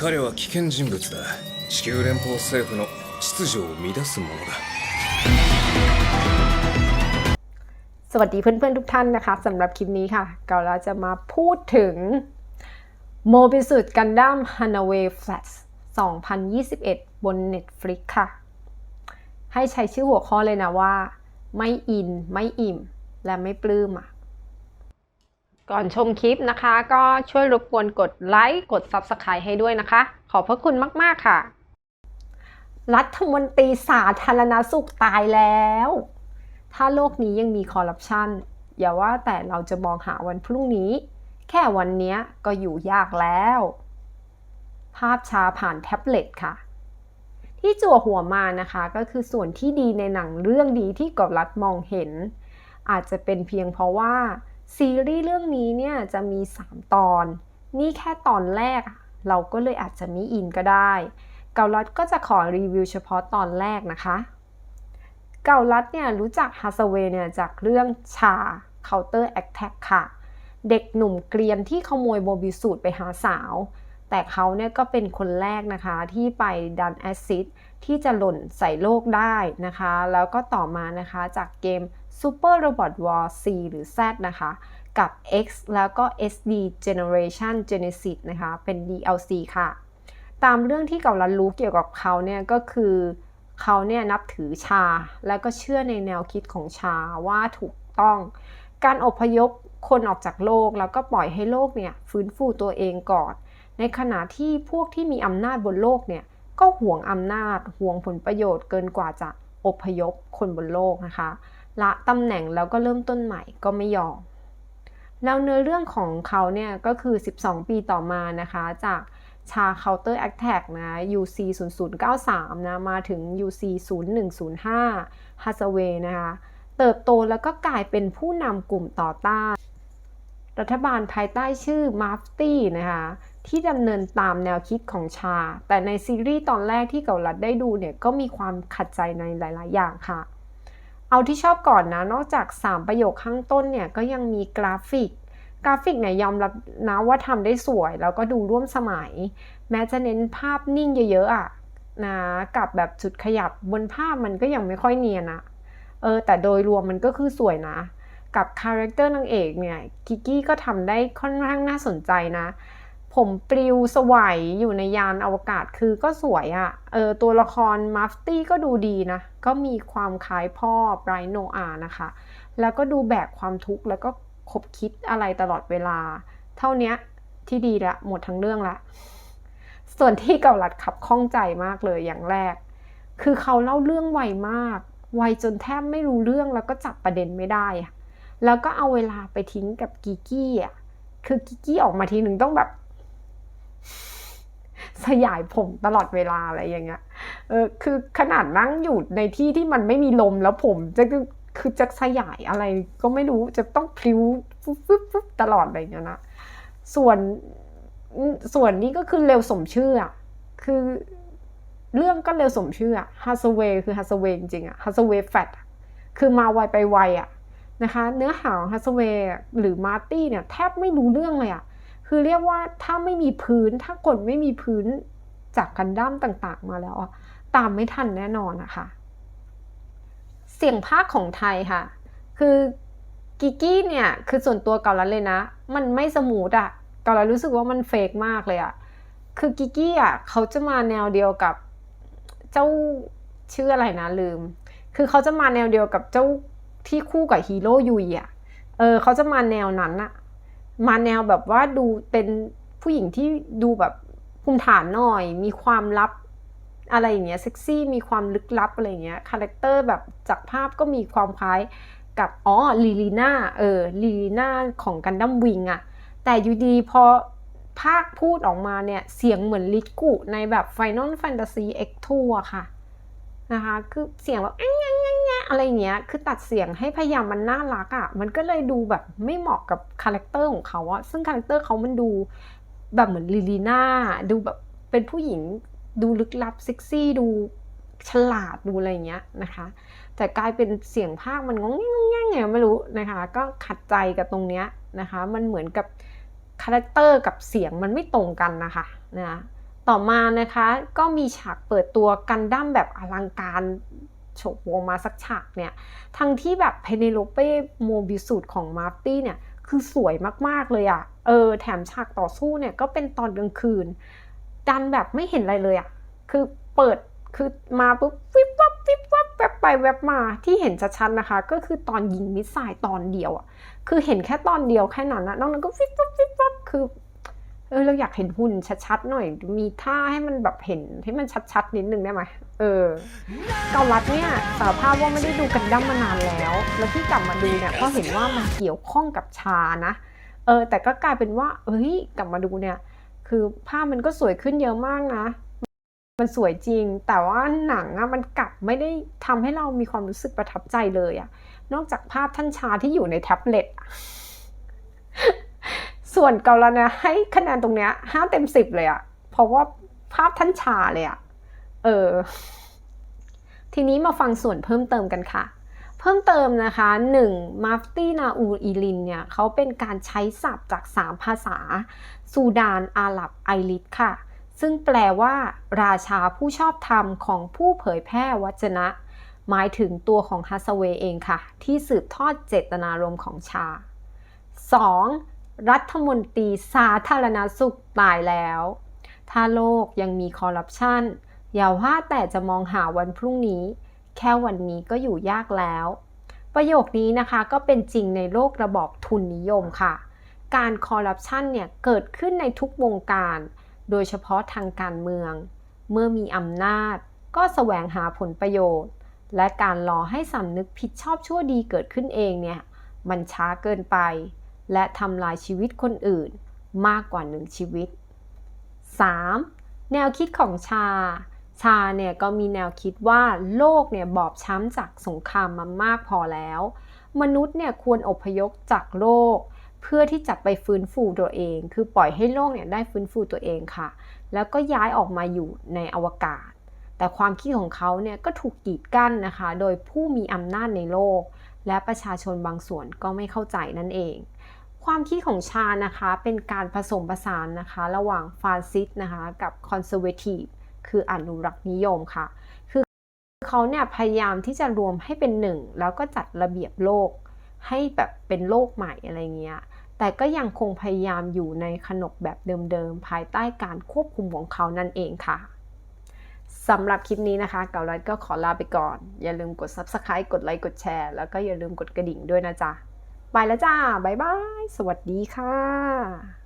彼は危険人物だ地球連邦政府の秩序を乱す者だ สวัสดีเพื่อนๆทุกท่านนะคะสำหรับคลิปนี้ค่ะก็เราจะมาพูดถึง m o b i s u d Gundam Runaway Flash 2021 บน Netflix ค่ะ ให้ใช้ชื่อหัวข้อเลยนะว่า ไม่อิน ไม่อิ่ม และไม่ปลื้มอ่ะ ก่อนชมคลิปนะคะ ก็ช่วยรบกวนกดไลค์กด Subscribe ให้ด้วยนะคะ ขอบพระคุณมาก ๆ ค่ะ รัฐมนตรีสาธารณสุขตายแล้ว ถ้าโลกนี้ยังมีคอร์รัปชันอย่าว่าแต่เราจะมองหาวันพรุ่งนี้ แค่วันนี้ก็อยู่ยากแล้ว ภาพชาผ่านแท็บเล็ตค่ะ ที่จั่วหัวมานะคะก็คือส่วนที่ดีในหนังเรื่องดีที่กอบรัฐมองเห็น อาจจะเป็นเพียงเพราะว่า ซีรีส์เรื่องนี้เนี่ยจะมี 3 ตอน นี่แค่ตอนแรก เราก็เลยอาจจะไม่อินก็ได้ เกาลัดก็จะขอรีวิวเฉพาะตอนแรกนะคะ เกาลัดเนี่ยรู้จักฮาสเวเนี่ยจากเรื่องชา Counter Attack ค่ะ เด็กหนุ่มเกรียนที่ขโมยโมบิสูตรไปหาสาว แต่เขาเนี่ยก็เป็นคนแรกนะคะที่ไปดันแอซิดที่จะหล่นใส่โลกได้นะคะ แล้วก็ต่อมานะคะจากเกม Super Robot War C หรือ Z นะคะกับ X แล้วก็ SD Generation Genesis นะคะ เป็น DLC ค่ะ ตามเรื่องที่เกาลันรู้เกี่ยวกับเขาเนี่ยก็คือเขาเนี่ยนับถือชา แล้วก็เชื่อในแนวคิดของชาว่าถูกต้อง การอพยพคนออกจากโลกแล้วก็ปล่อยให้โลกเนี่ยฟื้นฟูตัวเองก่อน ในขณะที่พวกที่มีอำนาจบนโลกเนี่ยก็หวงอำนาจหวงผลประโยชน์เกินกว่าจะอพยพคนบนโลกนะคะ ละตำแหน่งแล้วก็เริ่มต้นใหม่ก็ไม่ยอม แล้วเนื้อเรื่องของเขาเนี่ยก็คือ 12 ปีต่อมานะคะจากชา Counter Attack นะ UC 0093นะมาถึง UC 0105 h a s w a y นะคะ เติบโตแล้วก็กลายเป็นผู้นำกลุ่มต่อต้าน รัฐบาลภายใต้ชื่อ m a f t y นะคะ ที่ดำเนินตามแนวคิดของชา แต่ในซีรีส์ตอนแรกที่เกาลัดได้ดูเนี่ยก็มีความขัดใจในหลาย ๆ อย่างค่ะ เอาที่ชอบก่อนนะ นอกจาก 3 ประโยคข้างต้นเนี่ยก็ยังมีกราฟิก กราฟิกเนี่ยยอมรับนะว่าทำได้สวย แล้วก็ดูร่วมสมัย แม้จะเน้นภาพนิ่งเยอะ ๆอะนะกับแบบจุดขยับบนภาพมันก็ยังไม่ค่อยเนียนอะเออแต่โดยรวมมันก็คือสวยนะ กับคาแรคเตอร์นางเอกเนี่ยกิกกี้ก็ทำได้ค่อนข้างน่าสนใจนะ ผมปลิวสวัยอยู่ในยานอวกาศคือก็สวยอะ่ะ เออตัวละครมัฟตี้ก็ดูดีนะ ก็มีความคล้ายพ่อไบรโนอานะคะ แล้วก็ดูแบกความทุกข์แล้วก็คบคิดอะไรตลอดเวลา เท่านี้ที่ดีละหมดทั้งเรื่องละ ส่วนที่เกาลัดขับข้องใจมากเลยอย่างแรก คือเขาเล่าเรื่องไวมาก ไวจนแทบไม่รู้เรื่องแล้วก็จับประเด็นไม่ได้อะแล้วก็เอาเวลาไปทิ้งกับกิกกี้อะคือกิกกี้ออกมาทีหนึ่งต้องแบบ สยายผมตลอดเวลาอะไรอย่างเงี้ย เออ คือขนาดนั่งอยู่ในที่ที่มันไม่มีลมแล้วผมจะคือจะสยายอะไรก็ไม่รู้จะต้องพลิ้วฟุ๊บฟุ๊บฟุ๊บตลอดอะไรเงี้ยนะ ส่วนส่วนนี้ก็คือเร็วสมชื่ออะคือเรื่องก็เร็วสมชื่ออะฮัสเวย์คือฮัสเวย์จริงอะฮัสเวย์แฟตคือมาไวไปไวอะนะคะ เนื้อหาฮัสเวย์หรือมาร์ตี้เนี่ยแทบไม่รู้เรื่องเลยอะ คือเรียกว่าถ้าไม่มีพื้นถ้าคนไม่มีพื้นจากกันดั้มต่างๆ มาแล้วตามไม่ทันแน่นอนนะคะเสียงภาคของไทยค่ะ คือกิกกี้เนี่ยคือส่วนตัวเกาลัดเลยนะ มันไม่สมูทอะเกาลัดรู้สึกว่ามันเฟกมากเลยอะคือกิกกี้อะเขาจะมาแนวเดียวกับเจ้าชื่ออะไรนะลืม คือเขาจะมาแนวเดียวกับเจ้าที่คู่กับฮีโร่ยุยอะเออเขาจะมาแนวนั้นอะ มาแนวแบบว่าดูเป็นผู้หญิงที่ดูแบบภูมิฐานหน่อย มีความลับอะไรอย่างเงี้ยเซ็กซี่มีความลึกลับอะไรอย่างเงี้ยคาแรคเตอร์แบบจากภาพก็มีความคล้ายกับอ๋อลีลีน่าเออลีลีน่าของกันดั้มวิงอะแต่อยู่ดีพอภาคพูดออกมาเนี่ย เสียงเหมือนลิกุในแบบ Final Fantasy X2 อะค่ะนะคะ คือเสียงแบบอ๊ะแอะไรเงี้ย คือตัดเสียงให้พยายามมันน่ารักอะมันก็เลยดูแบบไม่เหมาะกับคาแรคเตอร์ของเขาอะซึ่งคาแรคเตอร์เขามันดูแบบเหมือนลิลีน่า ดูแบบเป็นผู้หญิง ดูลึกลับเซ็กซี่ ดูฉลาด ดูอะไรเงี้ยนะคะ แต่กลายเป็นเสียงภาคมันงงแงงแงงไงไม่รู้นะคะ ก็ขัดใจกับตรงเนี้ยนะคะ มันเหมือนกับคาแรคเตอร์กับเสียงมันไม่ตรงกันนะคะนะต่อมานะคะก็มีฉากเปิดตัวกันดั้มแบบอลังการ ฉบโวมาสักฉากเนี่ยทั้งที่แบบเพเนโลเป้โมบิสูตรของมาร์ตี้เนี่ยคือสวยมากๆเลยอะ่ะเออแถมฉากต่อสู้เนี่ยก็เป็นตอนกลางคืน ดันแบบไม่เห็นอะไรเลยอะ่ะคือเปิดคือมาปุ๊บวิบวับวิบวับแวบไปแวบมาที่เห็นชัดๆนะคะ ก็คือตอนยิงมิสไซล์ตอนเดียวอะ่ะคือเห็นแค่ตอนเดียวแค่นั้นนะนอกนั้นก็วิบวับวิบวับคือ เออเราอยากเห็นหุ่นชัดๆหน่อย มีท่าให้มันแบบเห็นให้มันชัดๆนิดนึงได้ไหมเออเกาลัดเนี่ยสารภาพว่าไม่ได้ดูกันดั้มมานานแล้ว แล้วที่กลับมาดูเนี่ยก็เห็นว่ามันเกี่ยวข้องกับชานะเออแต่ก็กลายเป็นว่าเอ้ยกลับมาดูเนี่ย คือภาพมันก็สวยขึ้นเยอะมากนะ มันสวยจริง แต่ว่าหนังอะมันกลับไม่ได้ทำให้เรามีความรู้สึกประทับใจเลยอะนอกจากภาพท่านชาที่อยู่ในแท็บเล็ต ส่วนเกาลันี่ยให้คะแนนตรงเนี้ยห้าเต็มสิบเลยอะเพราะว่าภาพท่านชาเลยอะเออ ทีนี้มาฟังส่วนเพิ่มเติมกันค่ะ เพิ่มเติมนะคะ 1 มาฟตี้นาอูอีลินเนี่ยเขาเป็นการใช้ศัพท์จาก 3 ภาษา ซูดาน อาหรับ ไอริสค่ะ ซึ่งแปลว่าราชาผู้ชอบธรรมของผู้เผยแพร่วจนะ หมายถึงตัวของฮัสเวย์เองค่ะ ที่สืบทอดเจตนารมณ์ของชา 2. รัฐมนตรีสาธารณสุขตายแล้ว ถ้าโลกยังมีคอร์รัปชันอย่าว่าแต่จะมองหาวันพรุ่งนี้ แค่วันนี้ก็อยู่ยากแล้ว ประโยคนี้นะคะก็เป็นจริงในโลกระบอบทุนนิยมค่ะ การคอร์รัปชันเนี่ยเกิดขึ้นในทุกวงการ โดยเฉพาะทางการเมือง เมื่อมีอำนาจ ก็แสวงหาผลประโยชน์ และการรอให้สำนึกผิดชอบชั่วดีเกิดขึ้นเองเนี่ยมันช้าเกินไป และทำลายชีวิตคนอื่นมากกว่าหนึ่งชีวิต 3. แนวคิดของชา ชาเนี่ยก็มีแนวคิดว่าโลกเนี่ยบอบช้ำจากสงครามมามากพอแล้ว มนุษย์เนี่ยควรอพยพจากโลก เพื่อที่จะไปฟื้นฟูตัวเอง คือปล่อยให้โลกเนี่ยได้ฟื้นฟูตัวเองค่ะ แล้วก็ย้ายออกมาอยู่ในอวกาศ แต่ความคิดของเขาเนี่ยก็ถูกกีดกั้นนะคะ โดยผู้มีอำนาจในโลก และประชาชนบางส่วนก็ไม่เข้าใจนั่นเอง ความคิดของชานะคะเป็นการผสมผสานนะคะ ระหว่างฟาสซิสต์นะคะกับคอนเซอร์เวทีฟคืออนุรักษ์นิยมค่ะ คือเขาเนี่ยพยายามที่จะรวมให้เป็นหนึ่ง แล้วก็จัดระเบียบโลกให้แบบเป็นโลกใหม่อะไรเงี้ยแต่ก็ยังคงพยายามอยู่ในขนบแบบเดิมๆ ภายใต้การควบคุมของเขานั่นเองค่ะสำหรับคลิปนี้นะคะเกาลัดก็ขอลาไปก่อน อย่าลืมกด Subscribe กดไลค์กดแชร์ แล้วก็อย่าลืมกดกระดิ่งด้วยนะจ๊ะ ไปแล้วจ้า บ๊ายบาย สวัสดีค่ะ